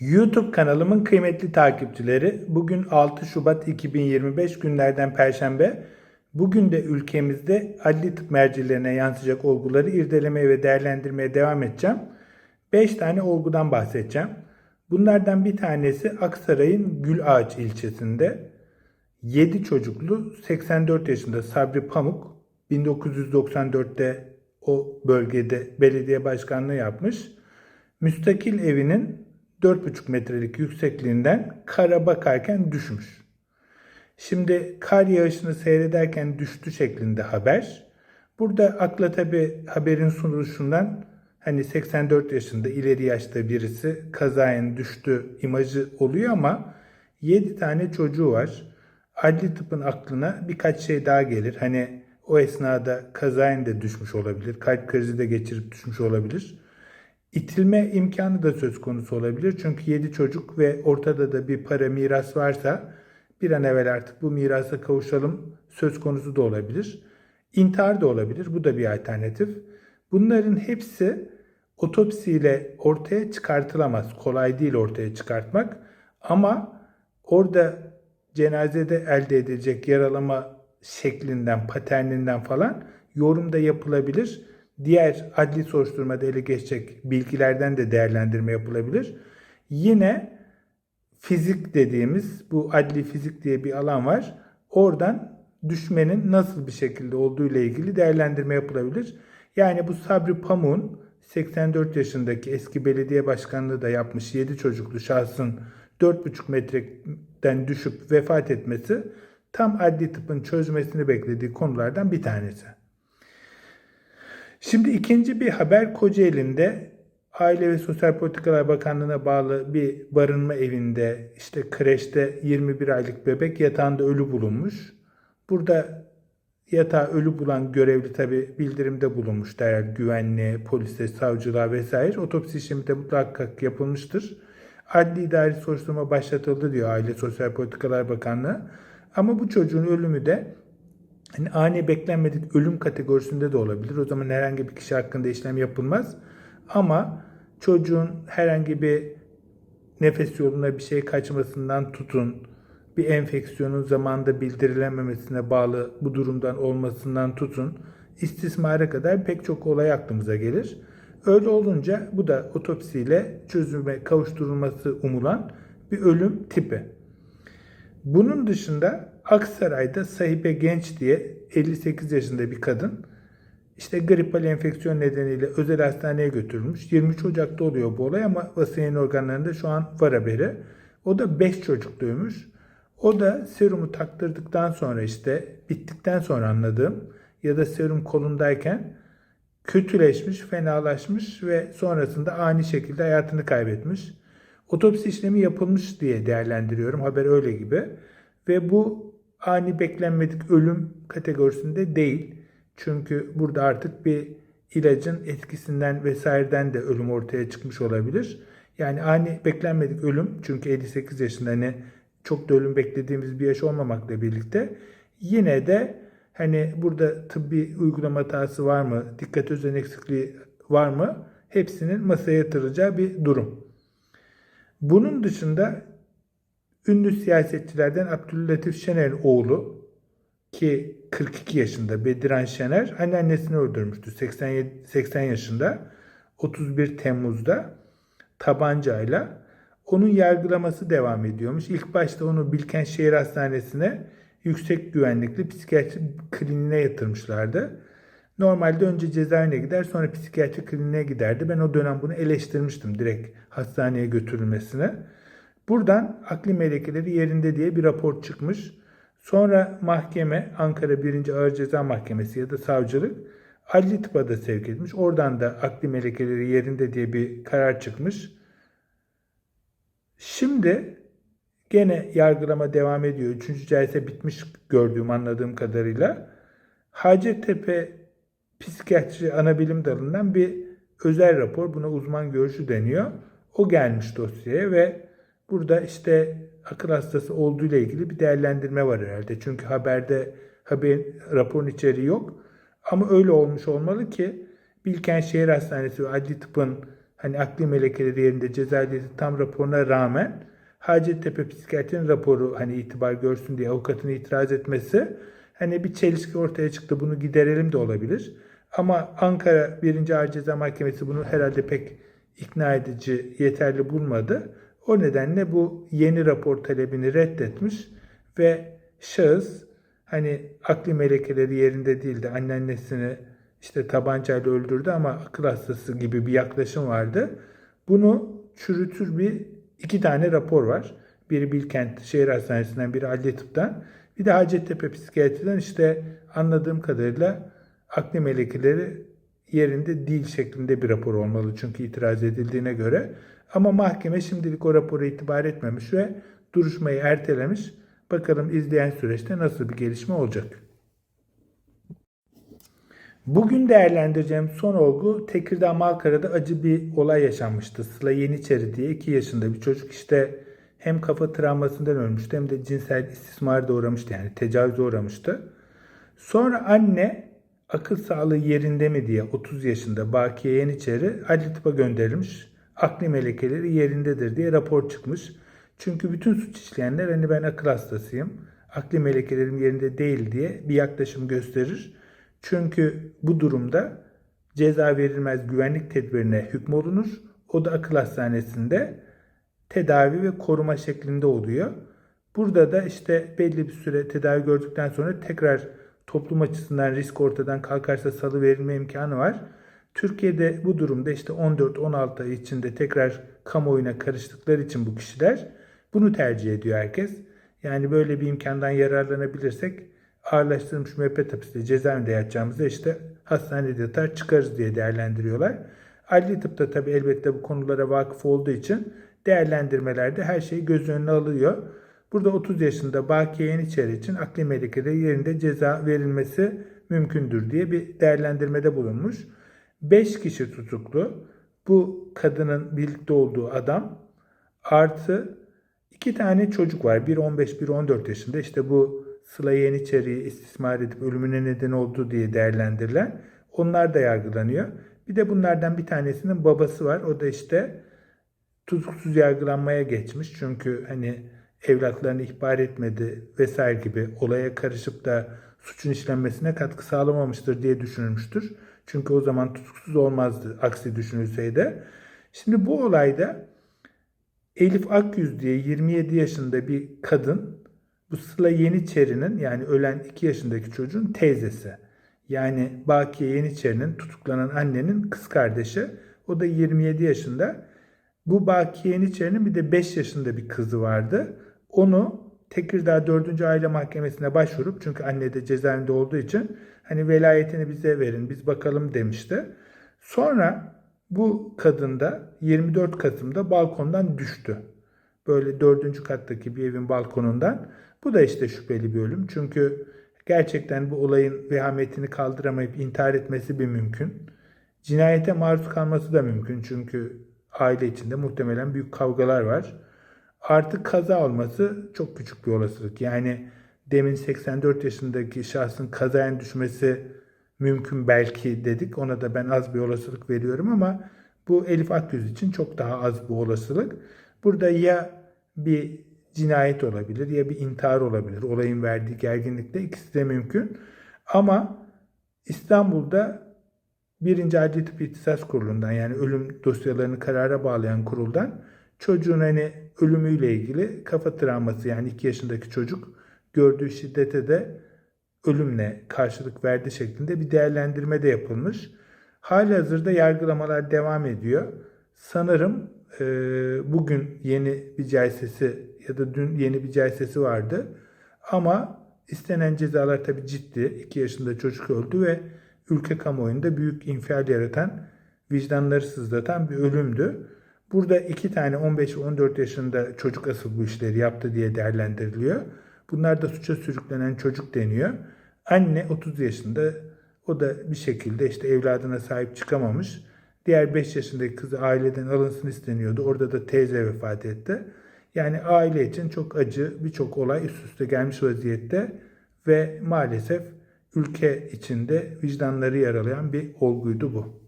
YouTube kanalımın kıymetli takipçileri, bugün 6 Şubat 2025 günlerden Perşembe. Bugün de ülkemizde adli tıp mercilerine yansıyacak olguları irdelemeye ve değerlendirmeye devam edeceğim. 5 tane olgudan bahsedeceğim. Bunlardan bir tanesi Aksaray'ın Gülağaç ilçesinde 7 çocuklu 84 yaşında Sabri Pamuk 1994'te o bölgede belediye başkanlığı yapmış. Müstakil evinin 4,5 metrelik yüksekliğinden kara bakarken düşmüş. Şimdi kar yağışını seyrederken düştü şeklinde haber. Burada akla tabi haberin sunuluşundan hani 84 yaşında ileri yaşta birisi kazayen düştü imajı oluyor ama 7 tane çocuğu var. Adli tıpın aklına birkaç şey daha gelir. Hani o esnada kazayen de düşmüş olabilir. Kalp krizi de geçirip düşmüş olabilir. İtilme imkanı da söz konusu olabilir. Çünkü 7 çocuk ve ortada da bir para miras varsa bir an evvel artık bu mirasa kavuşalım söz konusu da olabilir. İntihar da olabilir. Bu da bir alternatif. Bunların hepsi otopsiyle ortaya çıkartılamaz. Kolay değil ortaya çıkartmak. Ama orada cenazede elde edilecek yaralama şeklinden, paterninden falan yorum da yapılabilir. Diğer adli soruşturmada ele geçecek bilgilerden de değerlendirme yapılabilir. Yine fizik dediğimiz bu adli fizik diye bir alan var. Oradan düşmenin nasıl bir şekilde olduğu ile ilgili değerlendirme yapılabilir. Yani bu Sabri Pamuk'un 84 yaşındaki eski belediye başkanlığı da yapmış 7 çocuklu şahsın 4,5 metreden düşüp vefat etmesi tam adli tıpın çözmesini beklediği konulardan bir tanesi. Şimdi ikinci bir haber Kocaeli'nde Aile ve Sosyal Politikalar Bakanlığı'na bağlı bir barınma evinde işte kreşte 21 aylık bebek yatağında ölü bulunmuş. Burada yatağı ölü bulan görevli tabi bildirimde bulunmuş derler güvenliğe, polise, savcılığa vesaire. Otopsi işlemi de mutlak yapılmıştır. Adli idari soruşturma başlatıldı diyor Aile Sosyal Politikalar Bakanlığı. Ama bu çocuğun ölümü de hani ani beklenmedik ölüm kategorisinde de olabilir. O zaman herhangi bir kişi hakkında işlem yapılmaz. Ama çocuğun herhangi bir nefes yoluna bir şey kaçmasından tutun, bir enfeksiyonun zamanında bildirilememesine bağlı bu durumdan olmasından tutun, istismara kadar pek çok olay aklımıza gelir. Öyle olunca bu da otopsiyle çözüme kavuşturulması umulan bir ölüm tipi. Bunun dışında Aksaray'da Sahibe Genç diye 58 yaşında bir kadın işte gripal enfeksiyon nedeniyle özel hastaneye götürülmüş. 23 Ocak'ta oluyor bu olay ama basın organlarında şu an var haberi. O da 5 çocuk dövmüş. O da serumu taktırdıktan sonra işte bittikten sonra anladığım ya da serum kolundayken kötüleşmiş, fenalaşmış ve sonrasında ani şekilde hayatını kaybetmiş. Otopsi işlemi yapılmış diye değerlendiriyorum. Haber öyle gibi. Ve bu ani beklenmedik ölüm kategorisinde değil. Çünkü burada artık bir ilacın etkisinden vesaireden de ölüm ortaya çıkmış olabilir. Yani ani beklenmedik ölüm çünkü 58 yaşında hani çok da ölüm beklediğimiz bir yaş olmamakla birlikte yine de hani burada tıbbi uygulama hatası var mı, dikkat özen eksikliği var mı hepsinin masaya yatıracağı bir durum. Bunun dışında ünlü siyasetçilerden Abdüllatif Şener'in oğlu ki 42 yaşında Bediran Şener anneannesini öldürmüştü 87, 80 yaşında 31 Temmuz'da tabancayla. Onun yargılaması devam ediyormuş. İlk başta onu Bilkent Şehir Hastanesi'ne yüksek güvenlikli psikiyatri kliniğine yatırmışlardı. Normalde önce cezaevine gider sonra psikiyatri kliniğine giderdi. Ben o dönem bunu eleştirmiştim direkt hastaneye götürülmesine. Buradan akli melekeleri yerinde diye bir rapor çıkmış. Sonra mahkeme Ankara 1. Ağır Ceza Mahkemesi ya da savcılık adli tıpa da sevk etmiş. Oradan da akli melekeleri yerinde diye bir karar çıkmış. Şimdi gene yargılama devam ediyor. Üçüncü celse bitmiş gördüğüm anladığım kadarıyla. Hacettepe Psikiyatri Anabilim Dalı'ndan bir özel rapor. Buna uzman görüşü deniyor. O gelmiş dosyaya ve burada işte akıl hastası olduğu ile ilgili bir değerlendirme var herhalde. Çünkü haberde haber raporun içeriği yok. Ama öyle olmuş olmalı ki Bilkent Şehir Hastanesi ve Adli Tıp'ın hani akli melekeleri yerinde ceza adliyeti tam raporuna rağmen Hacettepe psikiyatrinin raporu hani itibar görsün diye avukatın itiraz etmesi hani bir çelişki ortaya çıktı bunu giderelim de olabilir. Ama Ankara 1. Ağır Ceza Mahkemesi bunu herhalde pek ikna edici, yeterli bulmadı. O nedenle bu yeni rapor talebini reddetmiş ve şahıs hani akli melekeleri yerinde değildi. Anneannesini işte tabancayla öldürdü ama akıl hastası gibi bir yaklaşım vardı. Bunu çürütür bir iki tane rapor var. Biri Bilkent Şehir Hastanesi'nden, biri Adli Tıp'tan. Bir de Hacettepe Psikiyatri'den işte anladığım kadarıyla akli melekeleri yerinde değil şeklinde bir rapor olmalı çünkü itiraz edildiğine göre. Ama mahkeme şimdilik o raporu itibar etmemiş ve duruşmayı ertelemiş. Bakalım izleyen süreçte nasıl bir gelişme olacak. Bugün değerlendireceğim son olgu Tekirdağ Malkara'da acı bir olay yaşanmıştı. Sıla Yeniçeri diye 2 yaşında bir çocuk işte hem kafa travmasından ölmüştü hem de cinsel istismara da uğramıştı yani tecavüze uğramıştı. Sonra anne akıl sağlığı yerinde mi diye 30 yaşında Bakiye Yeniçeri adli tıpa gönderilmiş. Akli melekeleri yerindedir diye rapor çıkmış. Çünkü bütün suç işleyenler hani ben akıl hastasıyım, akli melekelerim yerinde değil diye bir yaklaşım gösterir. Çünkü bu durumda ceza verilmez güvenlik tedbirine hükmolunur. O da akıl hastanesinde tedavi ve koruma şeklinde oluyor. Burada da işte belli bir süre tedavi gördükten sonra tekrar toplum açısından risk ortadan kalkarsa salı verilme imkanı var. Türkiye'de bu durumda işte 14-16 ay içinde tekrar kamuoyuna karıştıkları için bu kişiler bunu tercih ediyor herkes. Yani böyle bir imkandan yararlanabilirsek ağırlaştırılmış müebbet hapiste cezaevinde yatacağımızda işte hastanede yatar çıkarız diye değerlendiriyorlar. Adli tıpta tabi elbette bu konulara vakıf olduğu için değerlendirmelerde her şey göz önüne alıyor. Burada 30 yaşında Bakiye Yeniçeri için akli melekeleri yerinde ceza verilmesi mümkündür diye bir değerlendirmede bulunmuş. 5 kişi tutuklu. Bu kadının birlikte olduğu adam artı iki tane çocuk var. Bir 15, bir 14 yaşında. İşte bu Sıla Yeniçeri'yi istismar edip ölümüne neden oldu diye değerlendirilen. Onlar da yargılanıyor. Bir de bunlardan bir tanesinin babası var. O da işte tutuksuz yargılanmaya geçmiş. Çünkü hani evlatlarını ihbar etmedi vesaire gibi olaya karışıp da suçun işlenmesine katkı sağlamamıştır diye düşünülmüştür. Çünkü o zaman tutuksuz olmazdı aksi düşünülseydi. Şimdi bu olayda Elif Akyüz diye 27 yaşında bir kadın bu Sıla Yeniçeri'nin yani ölen 2 yaşındaki çocuğun teyzesi. Yani Bakiye Yeniçeri'nin tutuklanan annenin kız kardeşi. O da 27 yaşında. Bu Bakiye Yeniçeri'nin bir de 5 yaşında bir kızı vardı. Onu Tekirdağ 4. Aile Mahkemesi'ne başvurup çünkü anne de cezaevinde olduğu için hani velayetini bize verin biz bakalım demişti. Sonra bu kadın da 24 Kasım'da balkondan düştü. Böyle dördüncü kattaki bir evin balkonundan. Bu da işte şüpheli bir ölüm. Çünkü gerçekten bu olayın vehametini kaldıramayıp intihar etmesi bir mümkün. Cinayete maruz kalması da mümkün. Çünkü aile içinde muhtemelen büyük kavgalar var. Artık kaza olması çok küçük bir olasılık. Yani demin 84 yaşındaki şahsın kazaya düşmesi mümkün belki dedik. Ona da ben az bir olasılık veriyorum ama bu Elif Akyüz için çok daha az bu olasılık. Burada ya bir cinayet olabilir ya bir intihar olabilir. Olayın verdiği gerginlikte ikisi de mümkün. Ama İstanbul'da birinci Adli Tıp İhtisas Kurulu'ndan yani ölüm dosyalarını karara bağlayan kuruldan çocuğun hani ölümüyle ilgili kafa travması yani 2 yaşındaki çocuk gördüğü şiddete de ölümle karşılık verdi şeklinde bir değerlendirme de yapılmış. Hali hazırda yargılamalar devam ediyor. Sanırım e, bugün yeni bir celsesi ya da dün yeni bir celsesi vardı. Ama istenen cezalar tabii ciddi. 2 yaşında çocuk öldü ve ülke kamuoyunda büyük infial yaratan, vicdanları sızlatan bir ölümdü. Burada iki tane 15 ve 14 yaşında çocuk asıl bu işleri yaptı diye değerlendiriliyor. Bunlar da suça sürüklenen çocuk deniyor. Anne 30 yaşında o da bir şekilde işte evladına sahip çıkamamış. Diğer 5 yaşındaki kızı aileden alınsın isteniyordu. Orada da teyze vefat etti. Yani aile için çok acı birçok olay üst üste gelmiş vaziyette ve maalesef ülke içinde vicdanları yaralayan bir olguydu bu.